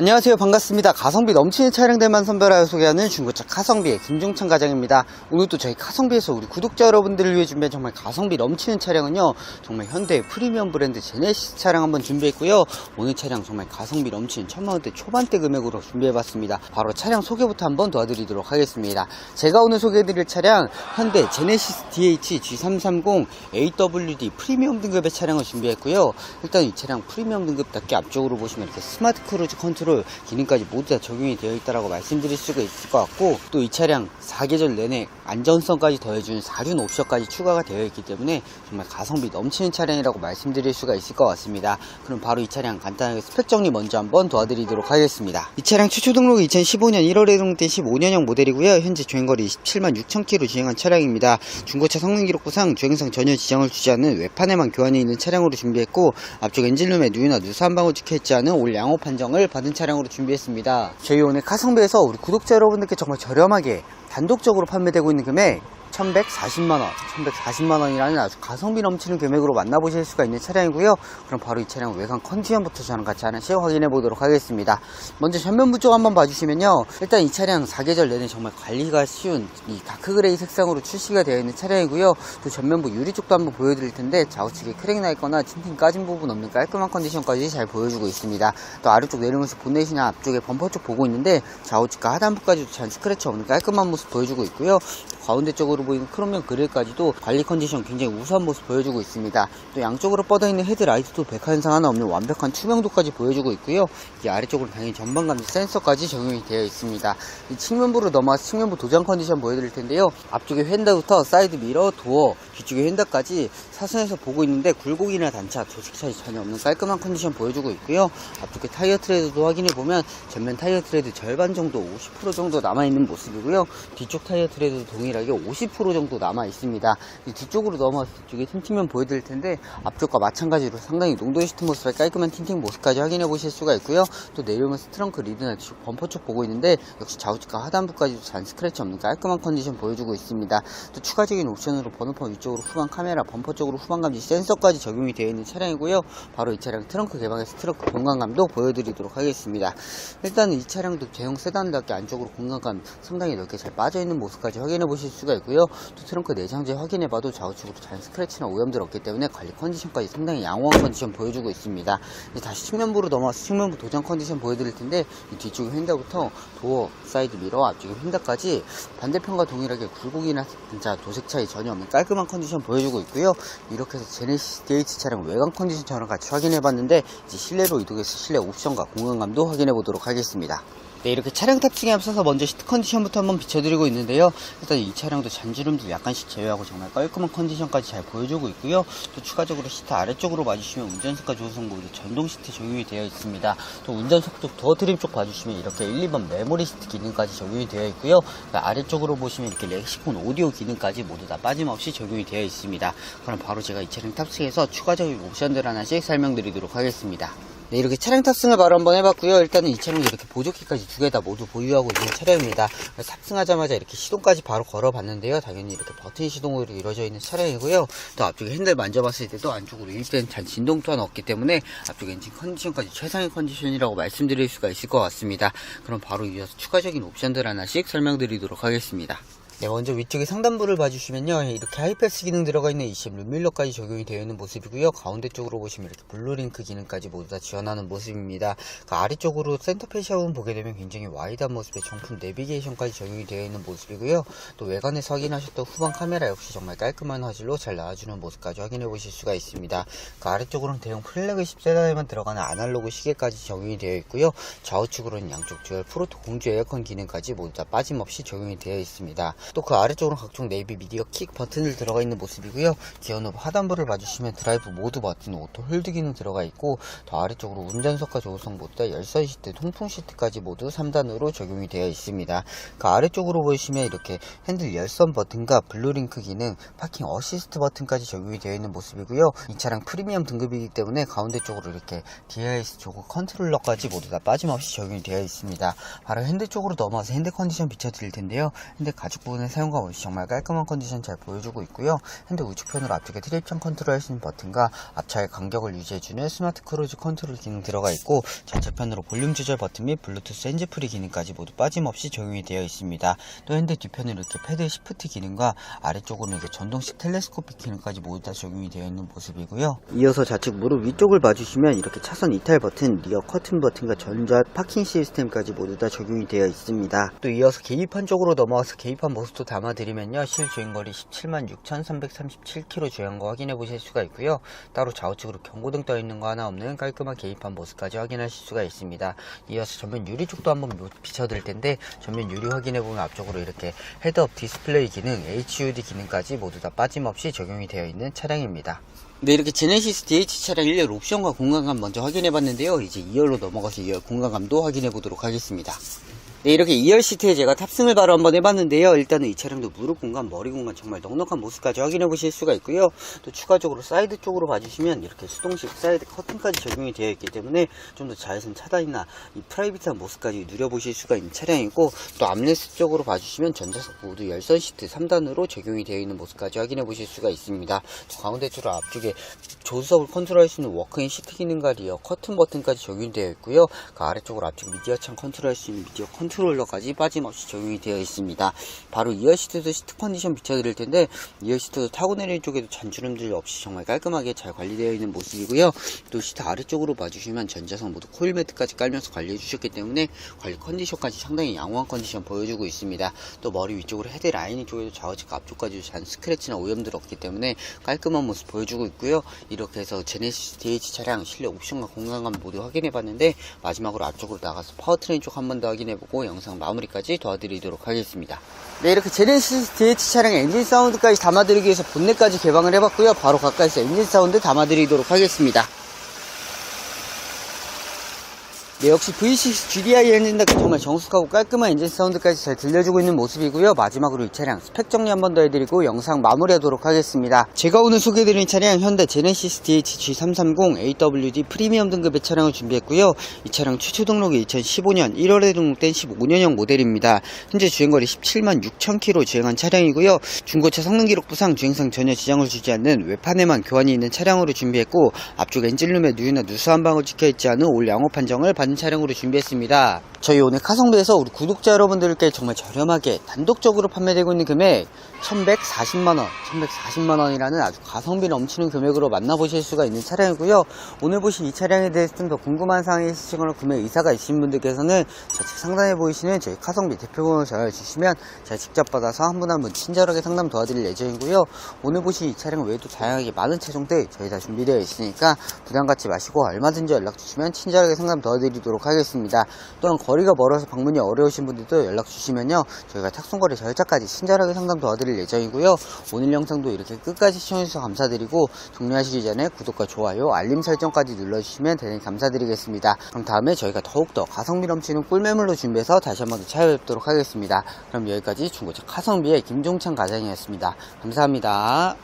안녕하세요. 반갑습니다. 가성비 넘치는 차량들만 선별하여 소개하는 중고차 카성비의 김종찬 과장입니다. 오늘도 저희 카성비에서 우리 구독자 여러분들을 위해 준비한 정말 가성비 넘치는 차량은요 정말 현대 프리미엄 브랜드 제네시스 차량 한번 준비했고요. 오늘 차량 정말 가성비 넘치는 천만원대 초반대 금액으로 준비해봤습니다. 바로 차량 소개부터 한번 도와드리도록 하겠습니다. 제가 오늘 소개해드릴 차량 현대 제네시스 DH G330 AWD 프리미엄 등급의 차량을 준비했고요. 일단 이 차량 프리미엄 등급답게 앞쪽으로 보시면 이렇게 스마트 크루즈 컨트롤 기능까지 모두 다 적용이 되어 있다고 말씀드릴 수가 있을 것 같고 또 이 차량 4계절 내내 안전성까지 더해주는 4륜 옵션까지 추가가 되어 있기 때문에 정말 가성비 넘치는 차량이라고 말씀드릴 수가 있을 것 같습니다. 그럼 바로 이 차량 간단하게 스펙 정리 먼저 한번 도와드리도록 하겠습니다. 이 차량 최초 등록이 2015년 1월에 등록된 15년형 모델이고요. 현재 주행거리 27만 6천 km 주행한 차량입니다. 중고차 성능 기록부상 주행상 전혀 지장을 주지 않는 외판에만 교환이 있는 차량으로 준비했고 앞쪽 엔진룸에 누유나 누수 한 방울 찍혀있지 않은 올 양호 판정을 받은 차량으로 준비했습니다. 저희 오늘 카성비에서 우리 구독자 여러분들께 정말 저렴하게 단독적으로 판매되고 있는 금액 1140만원, 1140만원이라는 아주 가성비 넘치는 금액으로 만나보실 수가 있는 차량이고요. 그럼 바로 이 차량 외관 컨디션부터 저랑 같이 하나씩 확인해 보도록 하겠습니다. 먼저 전면부 쪽 한번 봐주시면요. 일단 이 차량 4계절 내내 정말 관리가 쉬운 이 다크그레이 색상으로 출시가 되어 있는 차량이고요. 또 전면부 유리 쪽도 한번 보여드릴 텐데 좌우측에 크랙 나 있거나 틴팅 까진 부분 없는 깔끔한 컨디션까지 잘 보여주고 있습니다. 또 아래쪽 내리면서 본넷이나 앞쪽에 범퍼 쪽 보고 있는데 좌우측과 하단부까지도 잔 스크래치 없는 깔끔한 모습 보여주고 있고요. 가운데 쪽으로 보이는 크롬형 그릴까지도 관리 컨디션 굉장히 우수한 모습 보여주고 있습니다. 또 양쪽으로 뻗어있는 헤드라이트도 백화 현상 하나 없는 완벽한 투명도까지 보여주고 있고요. 이 아래쪽으로 당연히 전방감지 센서까지 적용이 되어 있습니다. 이 측면부로 넘어와서 측면부 도장 컨디션 보여드릴 텐데요. 앞쪽에 휀다부터 사이드 미러, 도어, 뒤쪽에 휀다까지 사선에서 보고 있는데 굴곡이나 단차, 조직 차이 전혀 없는 깔끔한 컨디션 보여주고 있고요. 앞쪽에 타이어 트레드도 확인해보면 전면 타이어 트레드 절반 정도, 50% 정도 남아있는 모습이고요. 뒤쪽 타이어 트레드도 동일하게 50% 정도 남아 있습니다. 이 뒤쪽으로 넘어와서 뒤쪽에 틴팅면 보여드릴 텐데 앞쪽과 마찬가지로 상당히 농도 짙은 모습의 깔끔한 틴팅 모습까지 확인해 보실 수가 있고요. 또 내려오면서 트렁크 리드나 범퍼 쪽 보고 있는데 역시 좌우측과 하단부까지도 잔 스크래치 없는 깔끔한 컨디션 보여주고 있습니다. 또 추가적인 옵션으로 번호판 위쪽으로 후방 카메라, 범퍼 쪽으로 후방 감지 센서까지 적용이 되어 있는 차량이고요. 바로 이 차량 트렁크 개방에서 트렁크 공간감도 보여드리도록 하겠습니다. 일단 이 차량도 대형 세단답게 안쪽으로 공간감 상당히 넓게 잘 빠져 있는 모습까지 확인해 보실 수가 있고요. 또 트렁크 내장재 확인해봐도 좌우측으로 잔 스크래치나 오염들 없기 때문에 관리 컨디션까지 상당히 양호한 컨디션 보여주고 있습니다. 다시 측면부로 넘어와서 측면부 도장 컨디션 보여드릴 텐데 이 뒤쪽에 휀다부터 도어, 사이드 미러, 앞쪽에 휀다까지 반대편과 동일하게 굴곡이나 진짜 도색 차이 전혀 없는 깔끔한 컨디션 보여주고 있고요. 이렇게 해서 제네시스 DH 차량 외관 컨디션 저랑 같이 확인해봤는데 이제 실내로 이동해서 실내 옵션과 공간감도 확인해보도록 하겠습니다. 네, 이렇게 차량 탑승에 앞서서 먼저 시트 컨디션부터 한번 비춰드리고 있는데요. 일단 이 차량도 잔주름도 약간씩 제외하고 정말 깔끔한 컨디션까지 잘 보여주고 있고요. 또 추가적으로 시트 아래쪽으로 봐주시면 운전석과 조수석 모두 전동 시트 적용이 되어 있습니다. 또 운전석 쪽 도어 트림 쪽 봐주시면 이렇게 1, 2번 메모리 시트 기능까지 적용이 되어 있고요. 그 아래쪽으로 보시면 이렇게 렉시콘 오디오 기능까지 모두 다 빠짐없이 적용이 되어 있습니다. 그럼 바로 제가 이 차량 탑승해서 추가적인 옵션들 하나씩 설명드리도록 하겠습니다. 네, 이렇게 차량 탑승을 바로 한번 해봤고요. 일단은 이 차량이 이렇게 보조키까지 두 개 다 모두 보유하고 있는 차량입니다. 탑승하자마자 이렇게 시동까지 바로 걸어봤는데요. 당연히 이렇게 버튼 시동으로 이루어져 있는 차량이고요. 또 앞쪽에 핸들 만져봤을 때도 안쪽으로 일단 잔 진동 또한 없기 때문에 앞쪽 엔진 컨디션까지 최상의 컨디션이라고 말씀드릴 수가 있을 것 같습니다. 그럼 바로 이어서 추가적인 옵션들 하나씩 설명드리도록 하겠습니다. 네, 먼저 위쪽에 상단부를 봐주시면요. 이렇게 하이패스 기능 들어가 있는 20 룸밀러까지 적용이 되어 있는 모습이고요. 가운데 쪽으로 보시면 이렇게 블루링크 기능까지 모두 다 지원하는 모습입니다. 그 아래쪽으로 센터페시아 부분 보게 되면 굉장히 와이드한 모습의 정품 내비게이션까지 적용이 되어 있는 모습이고요. 또 외관에서 확인하셨던 후방 카메라 역시 정말 깔끔한 화질로 잘 나와주는 모습까지 확인해 보실 수가 있습니다. 그 아래쪽으로는 대형 플래그십 세단에만 들어가는 아날로그 시계까지 적용이 되어 있고요. 좌우측으로는 양쪽 듀얼 프로토 공조 에어컨 기능까지 모두 다 빠짐없이 적용이 되어 있습니다. 또 그 아래쪽으로 각종 네이비 미디어 킥 버튼을 들어가 있는 모습이고요. 기어 노브 하단부를 봐주시면 드라이브 모드 버튼, 오토 홀드 기능 들어가 있고 더 아래쪽으로 운전석과 조수석 모두 다 열선 시트, 통풍 시트까지 모두 3단으로 적용이 되어 있습니다. 그 아래쪽으로 보시면 이렇게 핸들 열선 버튼과 블루링크 기능, 파킹 어시스트 버튼까지 적용이 되어 있는 모습이고요. 이 차량 프리미엄 등급이기 때문에 가운데 쪽으로 이렇게 DIS 조그 컨트롤러까지 모두 다 빠짐없이 적용이 되어 있습니다. 바로 핸드 쪽으로 넘어와서 핸드 컨디션 비춰드릴 텐데요. 핸드 가죽 부분 부분의 사용감 없이 정말 깔끔한 컨디션 잘 보여주고 있고요. 핸드 우측편으로 앞쪽에 트립션 컨트롤 할 수 있는 버튼과 앞차의 간격을 유지해주는 스마트 크루즈 컨트롤 기능 들어가 있고 좌측편으로 볼륨 조절 버튼 및 블루투스 핸즈프리 기능까지 모두 빠짐없이 적용이 되어 있습니다. 또 핸드 뒤편으로 이렇게 패드 시프트 기능과 아래쪽으로는 이렇게 전동식 텔레스코픽 기능까지 모두 다 적용이 되어 있는 모습이고요. 이어서 좌측 무릎 위쪽을 봐주시면 이렇게 차선 이탈 버튼, 리어 커튼 버튼과 전자 파킹 시스템까지 모두 다 적용이 되어 있습니다. 또 이어서 계기판 쪽으로 넘어와서 계기판 모습 도 담아드리면요. 실 주행거리 17만 6,337km 주행한 거 확인해 보실 수가 있고요. 따로 좌우측으로 경고등 떠 있는 거 하나 없는 깔끔한 계기판 모습까지 확인하실 수가 있습니다. 이어서 전면 유리 쪽도 한번 비춰드릴 텐데 전면 유리 확인해 보면 앞쪽으로 이렇게 헤드업 디스플레이 기능, HUD 기능까지 모두 다 빠짐없이 적용이 되어 있는 차량입니다. 네, 이렇게 제네시스 DH 차량 1열 옵션과 공간감 먼저 확인해 봤는데요. 이제 2열로 넘어가서 2열 공간감도 확인해 보도록 하겠습니다. 네, 이렇게 2열 시트에 제가 탑승을 바로 한번 해봤는데요. 일단은 이 차량도 무릎 공간, 머리 공간 정말 넉넉한 모습까지 확인해 보실 수가 있고요. 또 추가적으로 사이드 쪽으로 봐주시면 이렇게 수동식 사이드 커튼까지 적용이 되어 있기 때문에 좀 더 자외선 차단이나 이 프라이빗한 모습까지 누려보실 수가 있는 차량이고 또 암레스 쪽으로 봐주시면 전자석 모두 열선 시트 3단으로 적용이 되어 있는 모습까지 확인해 보실 수가 있습니다. 또 가운데 쪽으로 앞쪽에 조수석을 컨트롤할 수 있는 워크인 시트 기능과 리어 커튼 버튼까지 적용되어 있고요. 그 아래쪽으로 앞쪽 미디어 창 컨트롤할 수 있는 미디어 컨 트롤러까지 빠짐없이 적용이 되어 있습니다. 바로 이어 시트도 시트 컨디션 비춰드릴 텐데 이어 시트도 타고 내리는 쪽에도 잔주름들 없이 정말 깔끔하게 잘 관리되어 있는 모습이고요. 또 시트 아래쪽으로 봐주시면 전자석 모두 코일 매트까지 깔면서 관리해 주셨기 때문에 관리 컨디션까지 상당히 양호한 컨디션 보여주고 있습니다. 또 머리 위쪽으로 헤드 라인 쪽에도 좌우측 앞쪽까지 잔 스크래치나 오염들 없기 때문에 깔끔한 모습 보여주고 있고요. 이렇게 해서 제네시스 DH 차량 실내 옵션과 공간감 모두 확인해 봤는데 마지막으로 앞쪽으로 나가서 파워트레인 쪽 한 번 더 확인해 보고 영상 마무리까지 도와드리도록 하겠습니다. 네 이렇게 제네시스 DH 차량의 엔진 사운드까지 담아드리기 위해서 본넷까지 개방을 해봤고요. 바로 가까이서 엔진 사운드 담아드리도록 하겠습니다. 네, 역시 V6 GDI 엔진답게 정말 정숙하고 깔끔한 엔진 사운드까지 잘 들려주고 있는 모습이고요. 마지막으로 이 차량 스펙 정리 한 번 더 해드리고 영상 마무리하도록 하겠습니다. 제가 오늘 소개해드린 차량 현대 제네시스 DH G330 AWD 프리미엄 등급의 차량을 준비했고요. 이 차량 최초 등록이 2015년 1월에 등록된 15년형 모델입니다. 현재 주행거리 17만 6천 km 주행한 차량이고요. 중고차 성능 기록 부상 주행상 전혀 지장을 주지 않는 외판에만 교환이 있는 차량으로 준비했고 앞쪽 엔진룸에 누유나 누수 한 방울 찍혀있지 않은 올 양호 판정을 받은 차량으로 준비했습니다. 저희 오늘 카성비에서 우리 구독자 여러분들께 정말 저렴하게 단독적으로 판매되고 있는 금액 1140만원, 1140만원이라는 아주 가성비 넘치는 금액으로 만나보실 수가 있는 차량이고요. 오늘 보신 이 차량에 대해서 좀 더 궁금한 사항이 있으시거나 구매 의사가 있으신 분들께서는 좌측 상단에 보이시는 저희 카성비 대표번호 전화 주시면 제가 직접 받아서 한 분 한 분 친절하게 상담 도와드릴 예정이고요. 오늘 보신 이 차량 외에도 다양하게 많은 차종들 저희 다 준비되어 있으니까 부담 갖지 마시고 얼마든지 연락 주시면 친절하게 상담 도와드리도록 하겠습니다. 또한 거리가 멀어서 방문이 어려우신 분들도 연락 주시면요. 저희가 탁송거리 절차까지 친절하게 상담 도와드릴 예정이고요. 오늘 영상도 이렇게 끝까지 시청해주셔서 감사드리고 종료하시기 전에 구독과 좋아요, 알림 설정까지 눌러주시면 대단히 감사드리겠습니다. 그럼 다음에 저희가 더욱더 가성비 넘치는 꿀매물로 준비해서 다시 한번 더 찾아뵙도록 하겠습니다. 그럼 여기까지 중고차 카성비의 김종찬 과장이었습니다. 감사합니다.